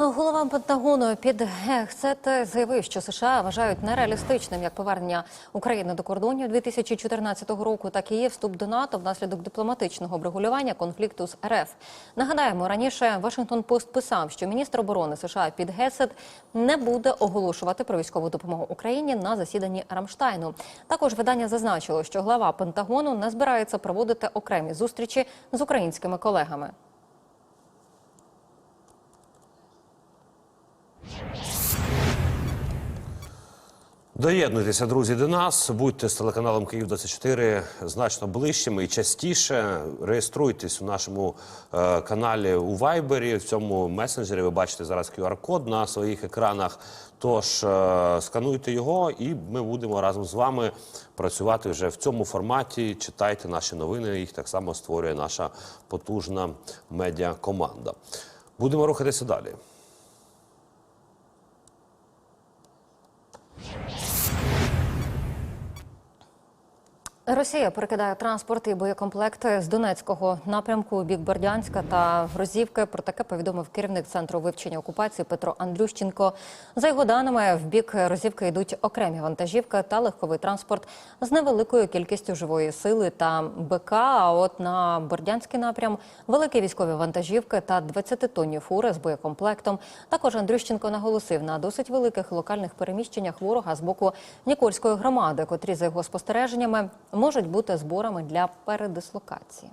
Голова Пентагону під Гексет заявив, що США вважають нереалістичним як повернення України до кордонів 2014 року, так і є вступ до НАТО внаслідок дипломатичного врегулювання конфлікту з РФ. Нагадаємо, раніше Вашингтон Пост писав, що міністр оборони США під Гесет не буде оголошувати про військову допомогу Україні на засіданні Рамштайну. Також видання зазначило, що глава Пентагону не збирається проводити окремі зустрічі з українськими колегами. Доєднуйтеся, друзі, до нас. Будьте з телеканалом Київ 24 значно ближчими і частіше. Реєструйтесь у нашому е, каналі у Вайбері. В цьому месенджері ви бачите зараз QR-код на своїх екранах. Тож е, скануйте його, і ми будемо разом з вами працювати вже в цьому форматі. Читайте наші новини. Їх так само створює наша потужна медіакоманда. Будемо рухатися далі. Росія перекидає транспорт і боєкомплекти з Донецького напрямку у бік Бердянська та Грозівки. Про таке повідомив керівник центру вивчення окупації Петро Андрющенко. За його даними, в бік Розівки йдуть окремі вантажівки та легковий транспорт з невеликою кількістю живої сили та БК. А от на Бердянський напрям великі військові вантажівки та 20-тонні фури з боєкомплектом. Також Андрющенко наголосив на досить великих локальних переміщеннях ворога з боку Нікольської громади, котрі за його спостереженнями можуть бути зборами для передислокації.